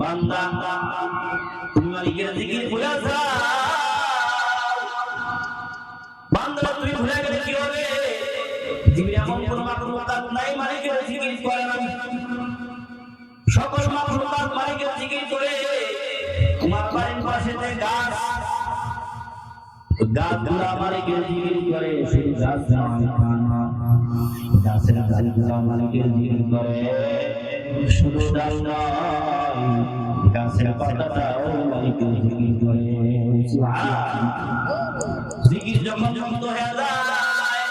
বান্দা, তুমি মালিকের জিকির ভুলে যাও তুমি ভুলে গেলে কি হবে? নাই, মালিকের জিকির করে না সকল মাকলুকাত মালিকের জিকির করে। তোমার বাড়ির পাশে যে গাছ গাছগুলা মালিকের জিকির করে, সেই গাছ গাছের গাছগুলা মালিকের জিকির করে। শুধু নয় গাছের পাতাটাও মালিকের জিকির করে জিকির যখন যুক্ত হয়ে যায়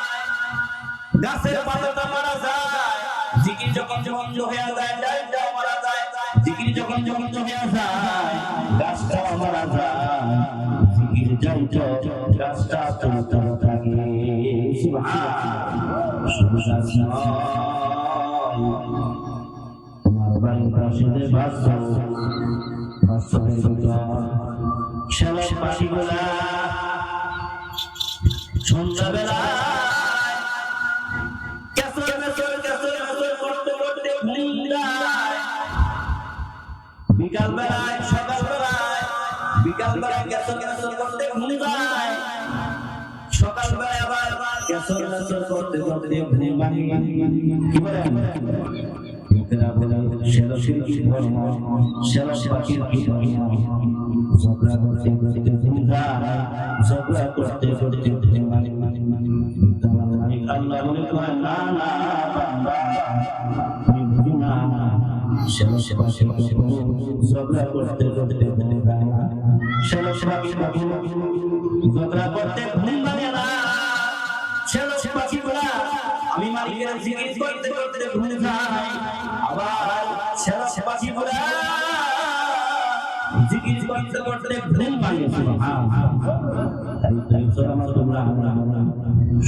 গাছের পাতাটা মারা যায় জিকির যখন যখন হয়ে যায় ডালটাও মারা যায় জিকির যখন যখন হয়ে যায় গাছটাও মারা যায় জিকির যন্ত্র গাছটা চলতে থাকে শুধু গাছ বাড়ির পাশে যে বাস বাস্তবের পাখিগুলা সন্ধ্যাবেলা বেলায় সকাল বেলায় বিকাল বেলায় কেসর কেসর করতে ঘুম যায় সকাল বেলায় আবার কেসর কেসর করতে করতে ঘুম ভাঙে কি লোকেরা বলে সেরা শিল্পী ধর্ম সেরা পাখির কি ধর্ম ঝগড়া করতে করতে যায় ঝগড়া করতে করতে আল্লাহ বলে না না বান্দা বুঝি না আমি মালিকের জিকির করতে করতে ঘুম যাই। আবার সেরা সেবা সেবা জিকির করতে করতে ঘুম সোরামা তোমরা আমরা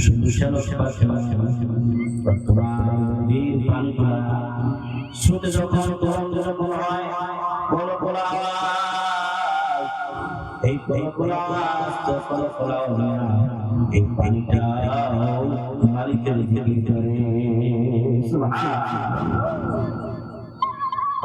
শুধু সেবা সেবা সেবা সেবা সেবা তোমার বীর পানি তোলা শ্রুতে যখন তরঙ্গ যখন হয় বড় বড় এই বড় বড় তো বড় বড় এই পানিটা মালিকের জিকির করে সুবহানাল্লাহ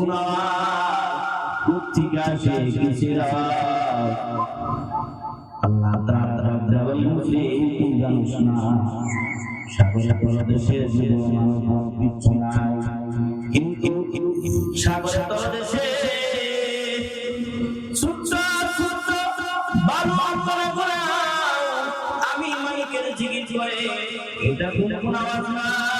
কোন কোথেকে আসে কিসের? আল্লাহ তাআলা বলেন মুসলিম জানিস না সাগরের তলদেশে জীবন কিচ্ছু নাই কিন্তু আমি মালিকের জিকির করে এটা কোন আওয়াজ না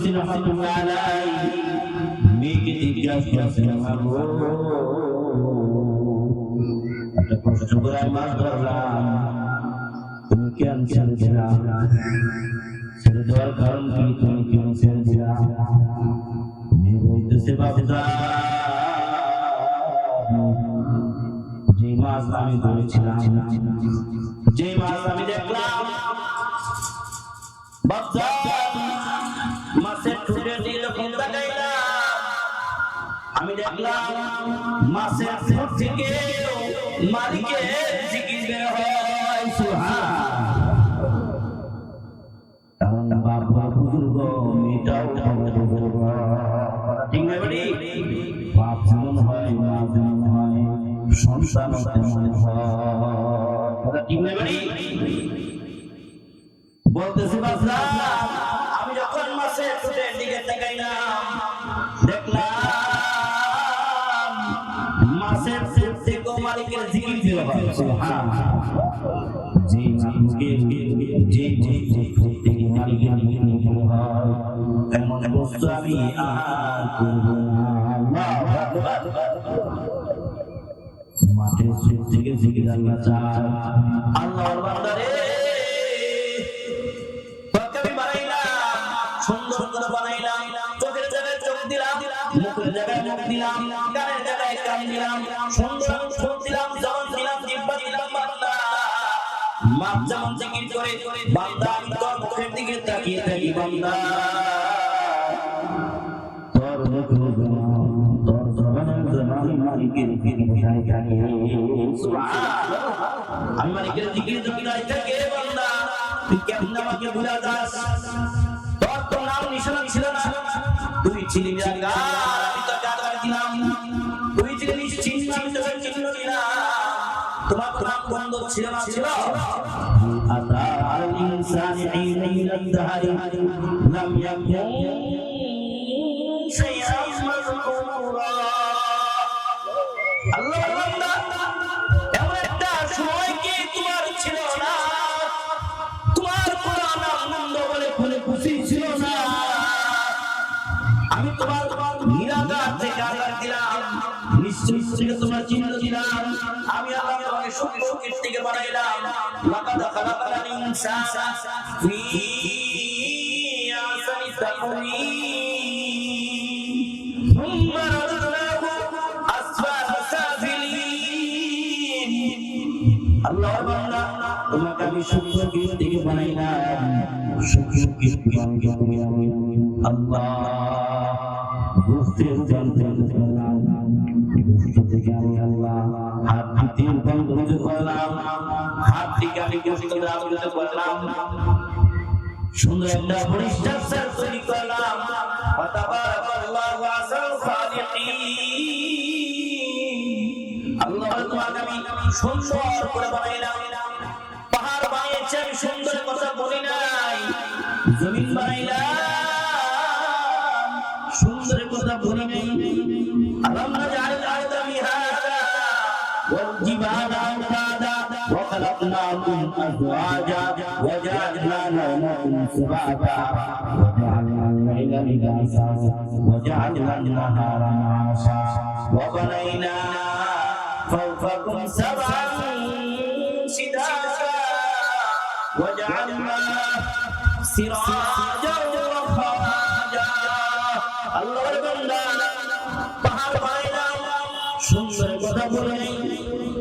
ইউনূস রাহমাতুল্লাহ আলাইহি মেয়েকে জিজ্ঞাসা করেছেন মাগো একটা কষ্ট করে মাছ ধরলাম তুমি কেন ছেড়ে ছেড়ে দেওয়ার যে মাছ আমি দেখলাম মাছের ঠোঁট থেকে মালিকের জিকির বের হয় সুবহান কারণ বাবা বুজুর্গ মেয়ে এটাও হবে রোগের ঘর ঠিক না বাড়ি? বাপ যেমন মা যেমন সন্তান তেমন ঠিক না বাড়ি? বলতেছি বাসরা যে মালিকের যে সুন্দর বানাইলাম চোখের জায়গায় চোখ দিলাম মুখের জায়গায় মুখ দিলাম বান্দা। তোর তোর জবানের জবান মালিকের দিকে বোঝাই থাকে আমি মালিকের দিকে যদি নাই বান্দা তুই কেমন আমাকে ভুলে যাস? তোর তো নাম নিশানা ছিল না। তুই ছিলি নিরাকার আমি তো জাগার দিলাম তুই ছিলি নিশ্চিন্ন আমি তোকে চিহ্ন দিলাম। তোমার নাম বন্ধ ছিল না ছিল। আতা লাম ইয়াকুন শাইআন মাযকুরা আল্লাহ এমন একটা সময় কি তোমার ছিল না তোমার কোরআন আনন্দ বলে খুলে খুশি ছিল আমি তোমার তোমার নিরাকার দিলাম নিশ্চয় তোমার চিহ্ন থেকে বানাইলাম লাকাদ আল্লাহ আল্লাহ সুন্দর কথা বলি নাই জমিন সুন্দর কথা বলি নাই আওতাদা ওয়া খালাকনাকুম আজওয়াজা ওয়া জা'alna nawmakum subata ওয়া জা'alna al-layla libasa ওয়া জা'alna an-nahara ma'asha ওয়া বানাইনা فوقكم سبعا شدادا وجعلنا سراجا وخراجا আল্লাহর বান্দা পাহাড় বানাইলাম সুন্দর কথা বলে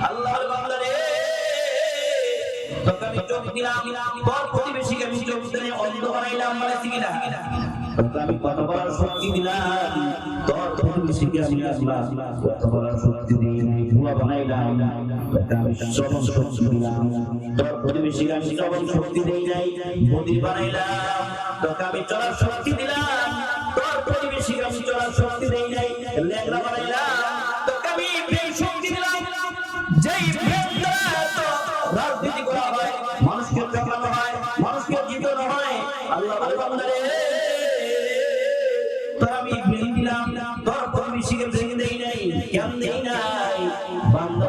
আল্লাহর মানে কিনা তোকে আমি শক্তি দিলাম যেই রাজনীতি করা হয়, মানুষকে চাপানো হয়, মানুষকে জিতানো হয়, আল্লাহ আমি প্রেম দিলাম, তোর প্রতিবেশীকে প্রেম নাই কেন দেই নাই? বান্দা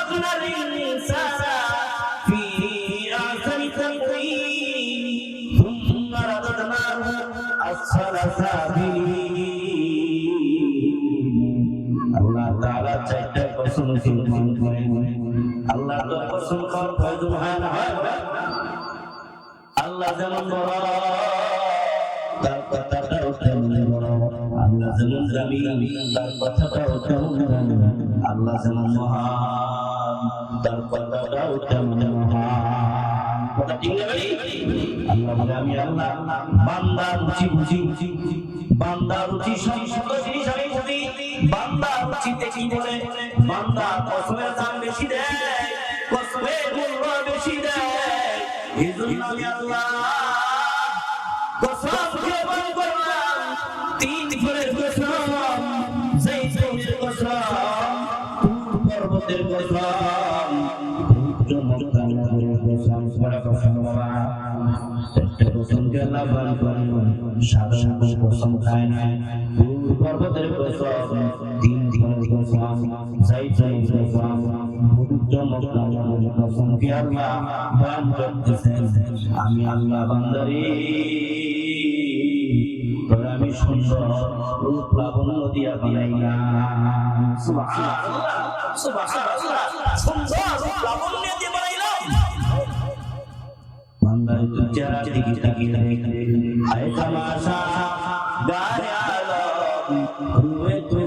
আল্লাহ যেমন তার কথাটাও তেমন আল্লাহ যেমন দামি তার কথাটাও তেমন আল্লাহ যেমন মহান, তার কথাটাও তেমন মহান কথা ঠিক না আল্লাহ বলে, আমি আল্লাহ, বান্দা রুচি বুঝি। বান্দা রুচি সম্মত জিনিস আমি বুঝি। বান্দা রুচিতে কি বলে? বান্দা কসমের দাম বেশি দেয়। আমি আল্লাহ কসম বল করলাম তিন ফলের কসম সেই জমির কসম তুর পর্বতের কসম উচ্চ মক্কানগরের কসম বড় কসম একটা কসম কে আল্লাহ বান করেন সাধারণ কসম খায় না তুর পর্বতের কসম তিন ফলের কসম সেই জমির কসম উচ্চ মক্কানগরের কসম কে আল্লাহ করতেছেন আমি আল্লাহ বান্দারি তোর আমি সুন্দর রূপ দিয়া বানাইলাম সুবহানাল্লাহ সুবহানাল্লাহ হুয়ে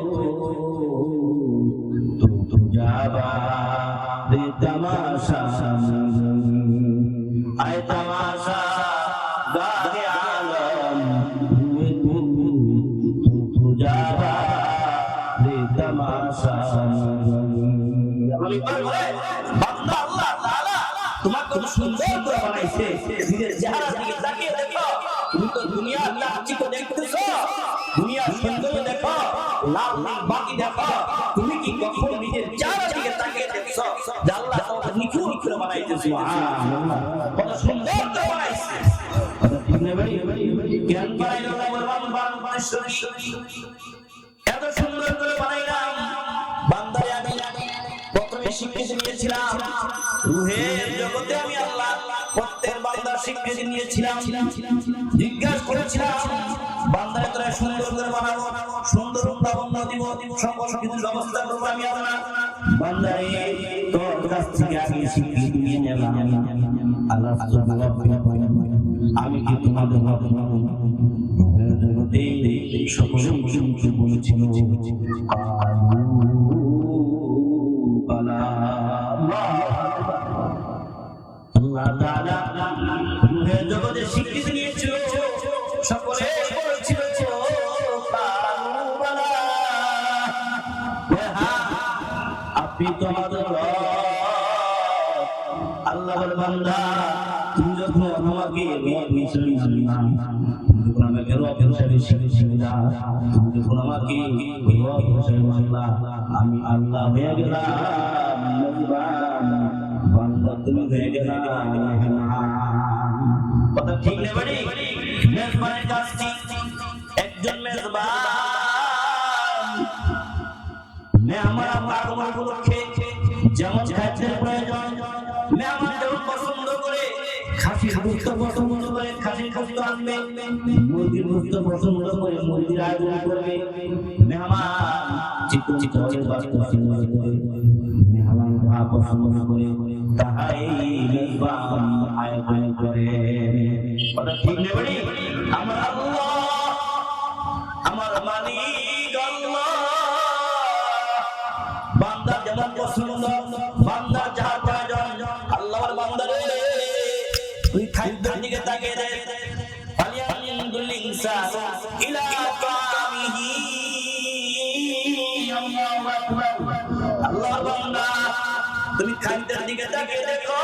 বাকি তুমি কি নিজের তাকিয়ে যে আল্লাহ তোমাকে বানাইছে? কত সুন্দর বানাইছে। এত সুন্দর করে বানাইলাম। বান্দারে আমি প্রথমে স্বীকৃতি নিয়েছিলাম। রুহের জগতে আমি আল্লাহ প্রত্যেক নিয়েছিলাম। জিজ্ঞাসা করেছিলাম বান্দারে তোরা সুন্দর করে বানাবো সুন্দর লাবণ্য দিব, সকল কিছু ব্যবস্থা করব আমি কি তোমাদের হবে বলেছিল। রব হিসেবে মানলা, আমি আল্লাহ হয়ে গেলাম তুমি হয়ে গেলা মেহমান। কথা ঠিক নেই একজন মেজবান খাসির গুস্ত পছন্দ করে খাসির গুস্ত আনবে মুরগির গুস্ত পছন্দ করে মুরগির আয়োজন করবে মেহমান চিকন চিকন বাস্ত পছন্দ করে মেহমান যা পছন্দ করে আমার মালিক আল্লাহু বান্দা তুমি খাদ্যের দিকে তাকিয়ে দেখো।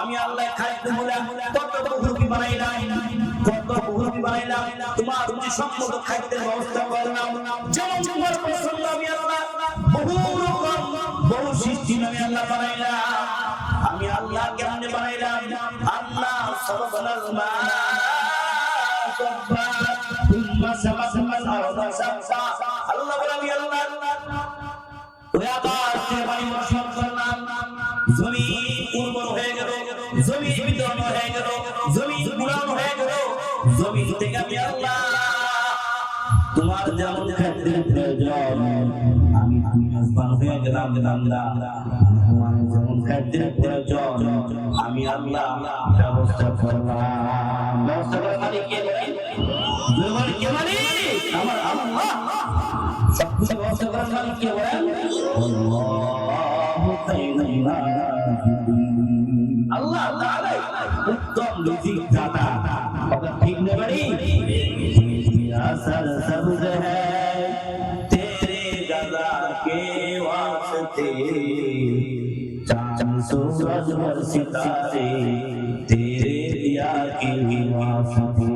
আমি আল্লাহ খাদ্য বলে কত কত তোমার সম্মত খাদ্যের ব্যবস্থা করলাম। যেমন তোমার পছন্দ আমি আল্লাহ, বহু বহু সৃষ্টি আমি আল্লাহ বানাইলাম। আমি আল্লাহ বানাইলাম? আল্লাহ সবগুলোর মা আল্লাহ জমি উর্বর হয়ে গেল, জমি বিতরণ হয়ে গেল, জমি গুলাম হয়ে গেল, জমি থেকে আমি আল্লাহ। তোমার যেমন খাদ্যের প্রয়োজন, আমি আমি মেজবান হয়ে গেলাম বান্দা তোমার যেমন খাদ্যের প্রয়োজন, আমি আল্লাহ ব্যবস্থা করলাম। ব্যবস্থা করার মালিক কে? বলেন কে মালিক আমার আল্লাহ। সবকিছু ব্যবস্থা করার মালিক কে বলেন? আল্লাহু। আল্লাহ তাআলা উত্তম রিজিক দাতা কথা ঠিক না বাড়ি असर सब्ज है तेरे गजा के वास्ते चांद सूरज और सितारे तेरे दिया के वास्ते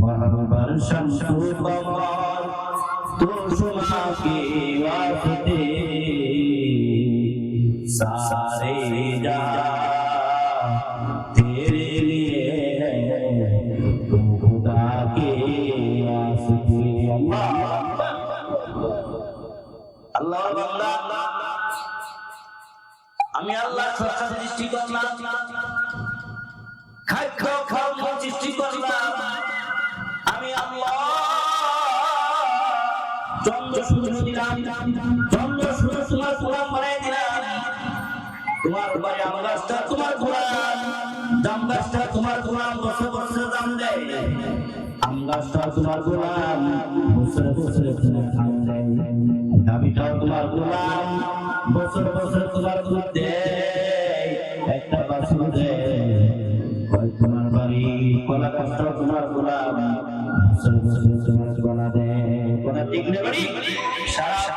बहबर शमशु कमर तेरे लिए है तू खुदा के वास्ते अल्लाह अल्लाह बांदा আমি আল্লাহ সরকার সৃষ্টি করলাম খাদ্য খাদ্য সৃষ্টি করলাম আমি আল্লাহ চন্দ্র সূর্য দিলাম গাছটা তোমার গোলাম। তোমার দাম দেয় দাবিটাও তোমার গোলাম। একটা বাছুর দেয় তোমার বাড়ি, কলা কষ্ট তোমার গোলাম। বছর বছর তোমার কলা দেয়। সারা